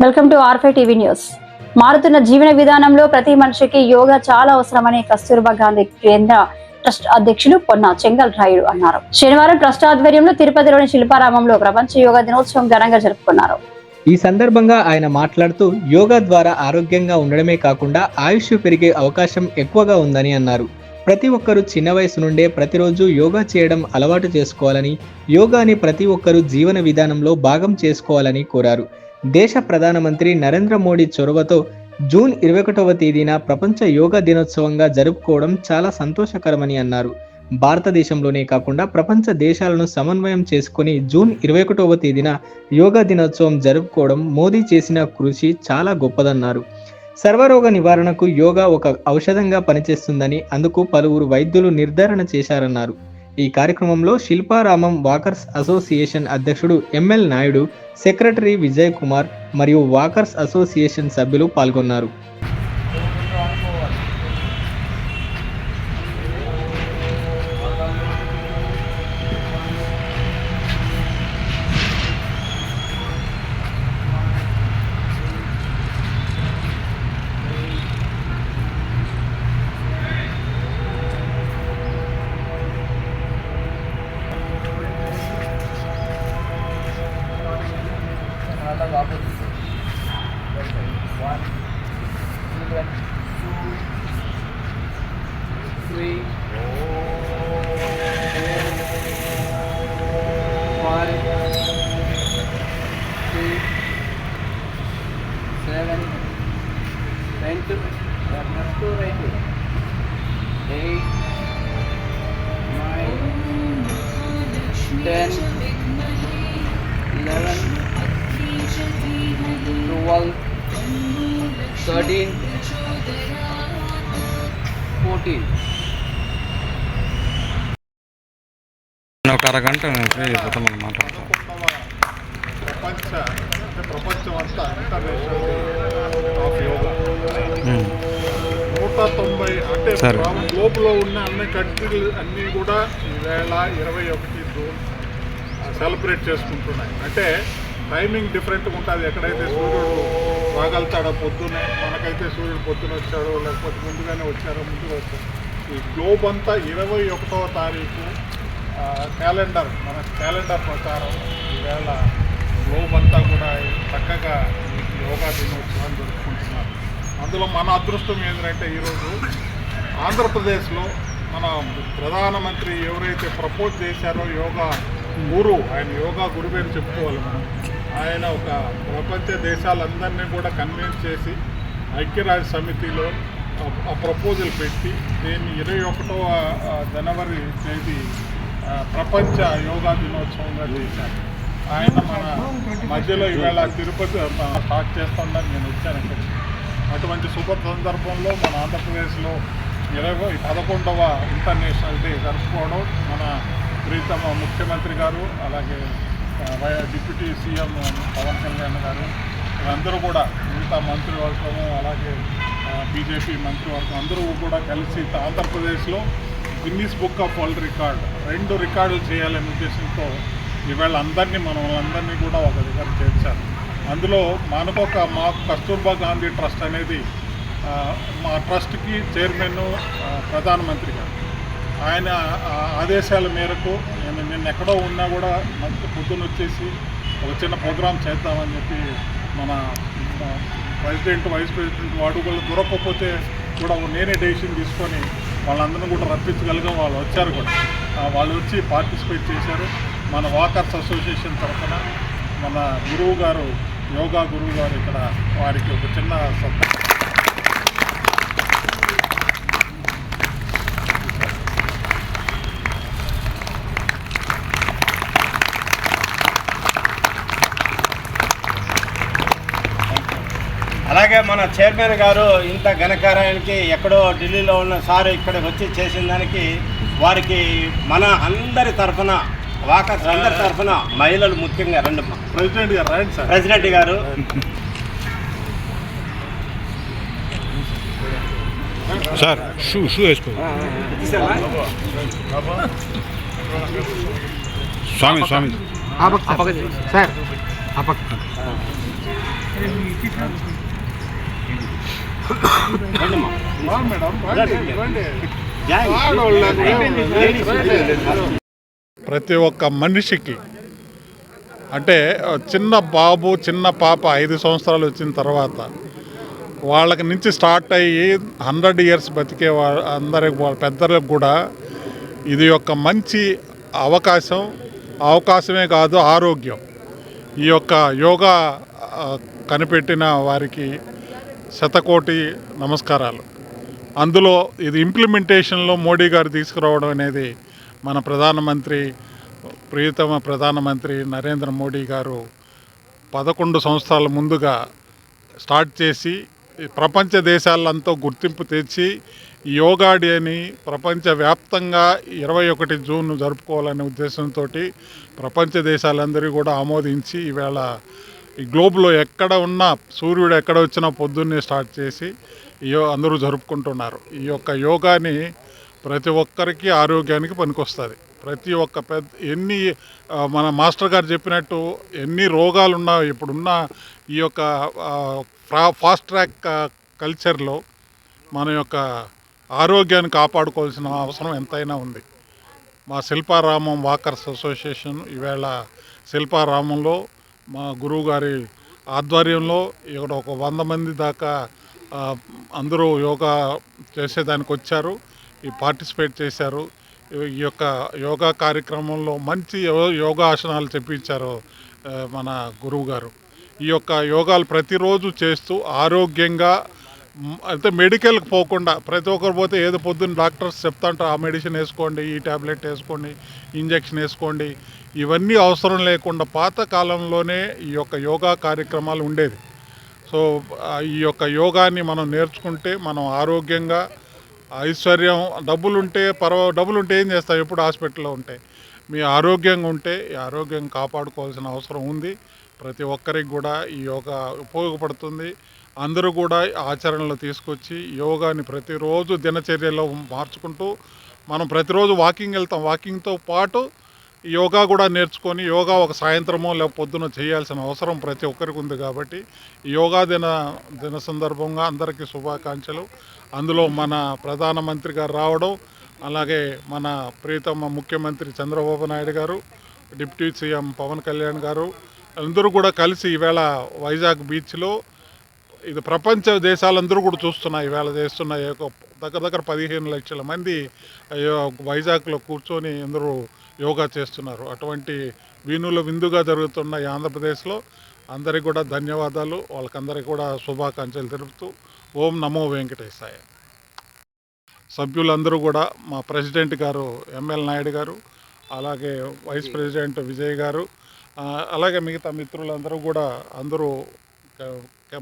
Welcome to ఆర్ఫై TV news. మారుతున్న జీవన విధానంలో ప్రతి మనిషికి యోగా చాలా అవసరమని కస్తూర్బా గాంధీ కేంద్ర ట్రస్ట్ అధ్యక్షులు పొన్న చెంగల్ రాయుడు అన్నారు. శనివారం ట్రస్ట్ ఆధ్వర్యంలో తిరుపతిలోని శిల్పారామంలో ప్రపంచ యోగా దినోత్సవం ఘనంగా జరుపుకున్నారు. ఈ సందర్భంగా ఆయన మాట్లాడుతూ యోగా ద్వారా ఆరోగ్యంగా ఉండడమే కాకుండా ఆయుష్ పెరిగే అవకాశం ఎక్కువగా ఉందని అన్నారు. ప్రతి ఒక్కరూ చిన్న వయసు నుండే ప్రతిరోజు యోగా చేయడం అలవాటు చేసుకోవాలని యోగాని ప్రతి ఒక్కరూ జీవన విధానంలో భాగం చేసుకోవాలని కోరారు. దేశ ప్రధానమంత్రి నరేంద్ర మోడీ చొరవతో జూన్ ఇరవై ఒకటవ తేదీన ప్రపంచ యోగా దినోత్సవంగా జరుపుకోవడం చాలా సంతోషకరమని అన్నారు. భారతదేశంలోనే కాకుండా ప్రపంచ దేశాలను సమన్వయం చేసుకుని జూన్ ఇరవై ఒకటవ తేదీన యోగా దినోత్సవం జరుపుకోవడం మోదీ చేసిన కృషి చాలా గొప్పదన్నారు. సర్వరోగ నివారణకు యోగా ఒక ఔషధంగా పనిచేస్తుందని అందుకు పలువురు వైద్యులు నిర్ధారణ చేశారన్నారు. ఈ కార్యక్రమంలో శిల్పారామం వాకర్స్ అసోసియేషన్ అధ్యక్షుడు ఎంఎల్ నాయుడు సెక్రటరీ విజయ్ కుమార్ మరియు వాకర్స్ అసోసియేషన్ సభ్యులు పాల్గొన్నారు. ఒక అరగంట ప్రపంచ ప్రపంచం అంతా. నూట తొంభై అంటే. గ్లోబ్లో ఉన్న అన్ని కంట్రీలు అన్నీ కూడా ఈవేళ ఇరవై ఒకటి జూన్ సెలబ్రేట్ చేసుకుంటున్నాయి. అంటే టైమింగ్ డిఫరెంట్గా ఉంటుంది. ఎక్కడైతే సూర్యుడు రాగలుగుతాడో పొద్దునే మనకైతే సూర్యుడు పొద్దున వచ్చాడో లేకపోతే ముందుగానే వచ్చారో ముందుగా వచ్చారు. గ్లోబ్ అంతా ఇరవై ఒకటవ తారీఖు క్యాలెండర్ మన క్యాలెండర్ ప్రకారం ఈవేళ గ్లోబ్ అంతా కూడా చక్కగా యోగా దినోత్సవాన్ని జరుపుకుంటున్నారు. అందులో మన అదృష్టం ఏంటంటే ఈరోజు ఆంధ్రప్రదేశ్లో మన ప్రధానమంత్రి ఎవరైతే ప్రపోజ్ చేశారో యోగా గురు ఆయన యోగా గురువు అని చెప్పుకోవాలి మనం. ఆయన ఒక ప్రపంచ దేశాలందరినీ కూడా కన్విన్స్ చేసి ఐక్యరాజ్య సమితిలో ప్రపోజల్ పెట్టి దీన్ని ఇరవై ఒకటవ జనవరి తేదీ ప్రపంచ యోగా దినోత్సవంగా చేశాను ఆయన మన మధ్యలో ఇవాళ తిరుపతి ఆ, స్టార్ట్ చేస్తుండని నేను వచ్చాను ఇక్కడికి అటువంటి శుభ సందర్భంలో మన ఆంధ్రప్రదేశ్లో ఇరవై పదకొండవ ఇంటర్నేషనల్ డే జరుపుకోవడం మన ప్రీతమ ముఖ్యమంత్రి గారు అలాగే వై- డిప్యూటీ సీఎం పవన్ కళ్యాణ్ గారు వీళ్ళందరూ కూడా మిగతా మంత్రివర్గము అలాగే బీజేపీ మంత్రివర్గం అందరూ కూడా కలిసి ఆంధ్రప్రదేశ్లో Guinness book of world record రెండు రికార్డులు చేయాలనే ఉద్దేశంతో ఈవేళ అందరినీ మనం అందరినీ కూడా ఒక దగ్గర చేర్చారు. అందులో మనకొక మా కస్తూర్బా గాంధీ ట్రస్ట్ అనేది మా ట్రస్ట్కి చైర్మన్ ప్రధానమంత్రి గారు. ఆయన ఆదేశాల మేరకు నేను నిన్న ఎక్కడో ఉన్నా కూడా మంచి పొద్దున్న వచ్చేసి ఒక చిన్న ప్రోగ్రాం చేద్దామని చెప్పి మన ప్రెసిడెంట్ వైస్ ప్రెసిడెంట్ వాడు కూడా దొరకకపోతే కూడా నేనే డెసిషన్ తీసుకొని వాళ్ళందరినీ కూడా రప్పించగలిగా. వాళ్ళు వచ్చారు కూడా. వాళ్ళు వచ్చి పార్టిసిపేట్ చేశారు. మన వాకర్స్ అసోసియేషన్ తరఫున మన గురువు గారు యోగా గురువు గారు ఇక్కడ వారికి ఒక చిన్న అలాగే మన చైర్మన్ గారు ఇంత ఘనకార్యానికి ఎక్కడో ఢిల్లీలో ఉన్న సార్ ఇక్కడ వచ్చి చేసిన దానికి వారికి మన అందరి తరఫున వాకర్స్ అందరి తరఫున మహిళలు ముఖ్యంగా రెండు ప్రెసిడెంట్ గారు రండి sir. President garu. Sir shoe shoe వేసుకో. స్వామి స్వామి. సార్ రా మేడం రండి, రండి. జాయ్. ఆడోళ్ళకు రండి. ప్రతి ఒక్క మనిషికి అంటే చిన్న బాబు చిన్న పాప ఐదు సంవత్సరాలు వచ్చిన తర్వాత వాళ్ళకి నుంచి స్టార్ట్ అయ్యి హండ్రెడ్ ఇయర్స్ బతికే వా- అందరికి వాళ్ళ పెద్దలకు కూడా ఇది ఒక మంచి అవకాశం. అవకాశమే కాదు ఆరోగ్యం. ఈ యొక్క యోగా కనిపెట్టిన వారికి శతకోటి నమస్కారాలు. అందులో ఇది ఇంప్లిమెంటేషన్లో మోడీ గారు తీసుకురావడం అనేది మన ప్రధానమంత్రి ప్రియతమ ప్రధానమంత్రి నరేంద్ర మోడీ గారు పదకొండు సంవత్సరాల ముందుగా స్టార్ట్ చేసి ఈ ప్రపంచ దేశాలంతా గుర్తింపు తెచ్చి ఈ యోగా డేని ప్రపంచవ్యాప్తంగా ఇరవై ఒకటి జూన్ జరుపుకోవాలనే ఉద్దేశంతో ప్రపంచ దేశాలందరూ కూడా ఆమోదించి ఈవేళ ఈ గ్లోబ్లో ఎక్కడ ఉన్నా సూర్యుడు ఎక్కడ వచ్చినా పొద్దున్నే స్టార్ట్ చేసి ఈ యో- అందరూ జరుపుకుంటున్నారు. ఈ యొక్క యోగాని ప్రతి ఒక్కరికి ఆరోగ్యానికి పనికొస్తుంది. ప్రతి ఒక్క పెద్ద ఎన్ని మన మాస్టర్ గారు చెప్పినట్టు ఎన్ని రోగాలు ఉన్నా ఇప్పుడున్న ఈ యొక్క ఫ్రా ఫాస్ట్ ట్రాక్ కల్చర్లో మన యొక్క ఆరోగ్యాన్ని కాపాడుకోవాల్సిన అవసరం ఎంతైనా ఉంది. మా శిల్పారామం వాకర్స్ అసోసియేషన్ ఈవేళ శిల్పారామంలో మా గురువు గారి ఆధ్వర్యంలో ఇక్కడ ఒక వంద మంది దాకా అందరూ యోగా చేసేదానికి వచ్చారు. ఈ పార్టిసిపేట్ చేశారు. ఈ- యొక్క యోగా కార్యక్రమంలో మంచి యోగాసనాలు చెప్పించారు మన గురువు గారు ఈ యొక్క యోగాలు ప్రతిరోజు చేస్తూ ఆరోగ్యంగా అయితే మెడికల్కి పోకుండా ప్రతి ఒక్కరు పోతే ఏదో పొద్దున్న డాక్టర్స్ చెప్తా ఆ మెడిసిన్ వేసుకోండి ఈ ట్యాబ్లెట్ వేసుకోండి ఇంజెక్షన్ వేసుకోండి ఇవన్నీ అవసరం లేకుండా పాత కాలంలోనే ఈ యొక్క యోగా కార్యక్రమాలు ఉండేవి. సో ఈ యొక్క యోగాని మనం నేర్చుకుంటే మనం ఆరోగ్యంగా ఐశ్వర్యం డబ్బులు ఉంటే పర్వ డబ్బులు ఉంటే ఏం చేస్తాం ఎప్పుడు హాస్పిటల్లో ఉంటాయి మీ ఆరోగ్యంగా ఉంటే ఈ ఆరోగ్యం కాపాడుకోవాల్సిన అవసరం ఉంది. ప్రతి ఒక్కరికి కూడా ఈ యోగా ఉపయోగపడుతుంది. అందరూ కూడా ఆచరణలో తీసుకొచ్చి యోగాని ప్రతిరోజు దినచర్యలో మార్చుకుంటూ మనం ప్రతిరోజు వాకింగ్ వెళ్తాం. వాకింగ్తో పాటు యోగా కూడా నేర్చుకొని యోగా ఒక సాయంత్రమో లేక పొద్దున చేయాల్సిన అవసరం ప్రతి ఒక్కరికి ఉంది కాబట్టి యోగా దిన దిన సందర్భంగా అందరికీ శుభాకాంక్షలు. అందులో మన ప్రధానమంత్రి గారు రావడం అలాగే మన ప్రీతమ్మ ముఖ్యమంత్రి చంద్రబాబు నాయుడు గారు డిప్యూటీ సీఎం పవన్ కళ్యాణ్ గారు అందరూ కూడా కలిసి ఈవేళ వైజాగ్ బీచ్లో ఇది ప్రపంచ దేశాలందరూ కూడా చూస్తున్నాయి. ఈవేళ చేస్తున్న యొక్క దగ్గర దగ్గర పదిహేను లక్షల మంది వైజాగ్లో కూర్చొని అందరూ యోగా చేస్తున్నారు. అటువంటి వీణుల విందుగా జరుగుతున్న ఈ ఆంధ్రప్రదేశ్లో అందరికీ కూడా ధన్యవాదాలు. వాళ్ళకందరికీ కూడా శుభాకాంక్షలు తెలుపుతూ ఓం నమో వెంకటేశాయ. సభ్యులందరూ కూడా మా ప్రెసిడెంట్ గారు ఎంఎల్ నాయుడు గారు అలాగే వైస్ ప్రెసిడెంట్ విజయ్ గారు అలాగే మిగతా మిత్రులందరూ కూడా అందరూ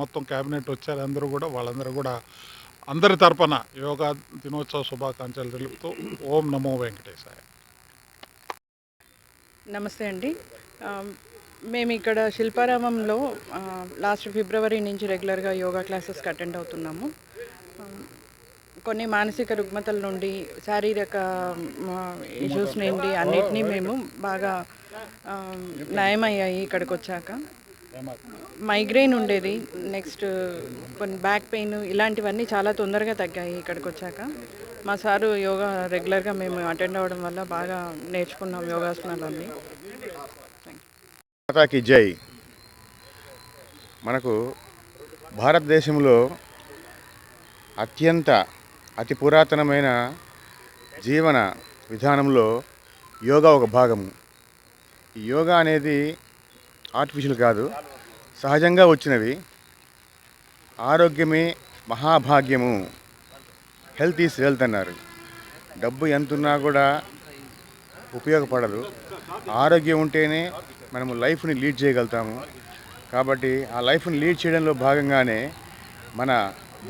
మొత్తం క్యాబినెట్ వచ్చారు. అందరూ కూడా వాళ్ళందరూ కూడా అందరి తరపున యోగా దినోత్సవ శుభాకాంక్షలు తెలుపుతూ ఓం నమో వెంకటేశాయ. నమస్తే అండి. మేము ఇక్కడ శిల్పారామంలో లాస్ట్ ఫిబ్రవరి నుంచి రెగ్యులర్గా యోగా క్లాసెస్కి అటెండ్ అవుతున్నాము. కొన్ని మానసిక రుగ్మతల నుండి శారీరక ఇష్యూస్ నుండి అన్నిటినీ మేము బాగా నయమయ్యాయి ఇక్కడికి వచ్చాక మైగ్రెయిన్ ఉండేది నెక్స్ట్ కొన్ని బ్యాక్ పెయిన్ ఇలాంటివన్నీ చాలా తొందరగా తగ్గాయి ఇక్కడికి వచ్చాక మా సారు యోగా రెగ్యులర్గా మేము అటెండ్ అవ్వడం వల్ల బాగా నేర్చుకున్నాం యోగాసనాలన్నీ. మాతాకి జై. మనకు భారతదేశంలో అత్యంత అతి పురాతనమైన జీవన విధానంలో యోగా ఒక భాగము. ఈ యోగా అనేది ఆర్టిఫిషియల్ కాదు సహజంగా వచ్చినవి. ఆరోగ్యమే మహాభాగ్యము. హెల్త్ ఈస్ వెల్త్ అన్నారు. డబ్బు ఎంతున్నా కూడా ఉపయోగపడదు. ఆరోగ్యం ఉంటేనే మనము లైఫ్ని లీడ్ చేయగలుగుతాము. కాబట్టి ఆ లైఫ్ని లీడ్ చేయడంలో భాగంగానే మన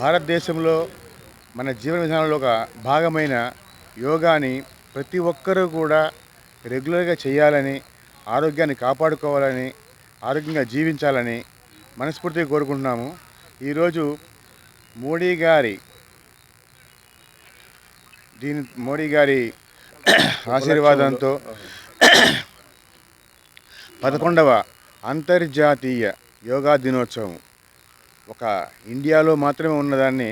భారతదేశంలో మన జీవన విధానంలో ఒక భాగమైన యోగాని ప్రతి ఒక్కరూ కూడా రెగ్యులర్గా చేయాలని ఆరోగ్యాన్ని కాపాడుకోవాలని ఆరోగ్యంగా జీవించాలని మనస్ఫూర్తిగా కోరుకుంటున్నాము. ఈరోజు మోడీ గారి దీని మోడీ గారి ఆశీర్వాదంతో పదకొండవ అంతర్జాతీయ యోగా దినోత్సవం. ఒక ఇండియాలో మాత్రమే ఉన్నదాన్ని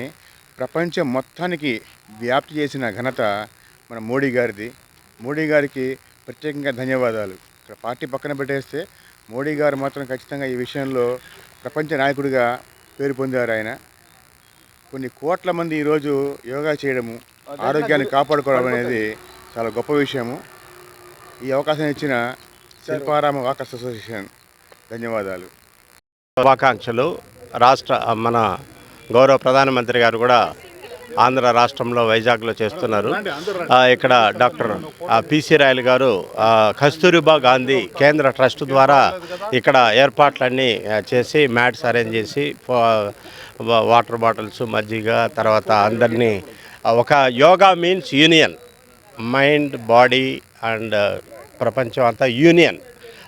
ప్రపంచం మొత్తానికి వ్యాప్తి చేసిన ఘనత మన మోడీ గారిది. మోడీ గారికి ప్రత్యేకంగా ధన్యవాదాలు. ఇక్కడ పార్టీ పక్కన పెట్టేస్తే మోడీ గారు మాత్రం ఖచ్చితంగా ఈ విషయంలో ప్రపంచ నాయకుడిగా పేరు పొందారు ఆయన. కొన్ని కోట్ల మంది ఈరోజు యోగా చేయడము ఆరోగ్యాన్ని కాపాడుకోవడం అనేది చాలా గొప్ప విషయము. ఈ అవకాశం ఇచ్చిన శిల్పారామ వాకర్స్ అసోసియేషన్ ధన్యవాదాలు. శుభాకాంక్షలు. రాష్ట్ర మన గౌరవ ప్రధానమంత్రి గారు కూడా ఆంధ్ర రాష్ట్రంలో వైజాగ్లో చేస్తున్నారు. ఆ, ఇక్కడ డాక్టర్ ఆ, పిసి రాయల్ గారు ఆ, కస్తూరిబా గాంధీ కేంద్ర ట్రస్ట్ ద్వారా ఇక్కడ ఏర్పాట్లన్నీ చేసి మ్యాట్స్ అరేంజ్ చేసి వాటర్ బాటిల్స్ మజ్జిగ తర్వాత అందరినీ ఒక yoga means union mind body and ప్రపంచం అంతా యూనియన్.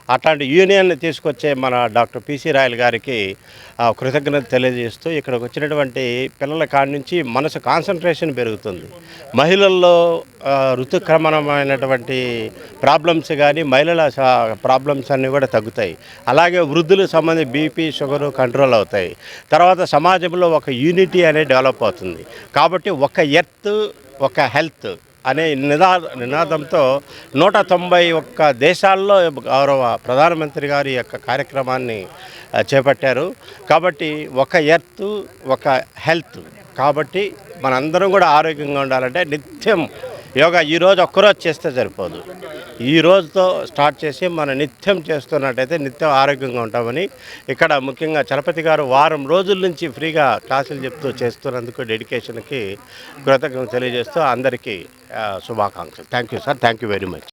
అట్లాంటి యూనియన్ని తీసుకొచ్చే మన డాక్టర్ పిసి రాయల్ గారికి కృతజ్ఞత తెలియజేస్తూ ఇక్కడికి వచ్చినటువంటి పిల్లల కాడి నుంచి మనసు కాన్సన్ట్రేషన్ పెరుగుతుంది. మహిళల్లో ఋతుక్రమణమైనటువంటి ప్రాబ్లమ్స్ కానీ మహిళల ప్రాబ్లమ్స్ అన్నీ కూడా తగ్గుతాయి. అలాగే వృద్ధులకు సంబంధించి బీపీ షుగరు కంట్రోల్ అవుతాయి. తర్వాత సమాజంలో ఒక యూనిటీ అనేది డెవలప్ అవుతుంది. కాబట్టి ఒక ఎర్త్ ఒక హెల్త్ అనే నిదా నినాదంతో నూట తొంభై ఒక్క దేశాల్లో గౌరవ ప్రధానమంత్రి గారి యొక్క కార్యక్రమాన్ని చేపట్టారు. కాబట్టి ఒక ఎర్త్ ఒక హెల్త్. కాబట్టి మనందరం కూడా ఆరోగ్యంగా ఉండాలంటే నిత్యం యోగా ఈరోజు ఒక్కరోజు చేస్తే సరిపోదు. ఈ రోజుతో స్టార్ట్ చేసి మనం నిత్యం చేస్తున్నట్టయితే నిత్యం ఆరోగ్యంగా ఉంటామని ఇక్కడ ముఖ్యంగా చలపతి గారు వారం రోజుల నుంచి ఫ్రీగా క్లాసులు చెప్తూ చేస్తున్నందుకు డెడికేషన్కి కృతజ్ఞత తెలియజేస్తూ అందరికీ శుభాకాంక్షలు. Thank you sir. Thank you very much.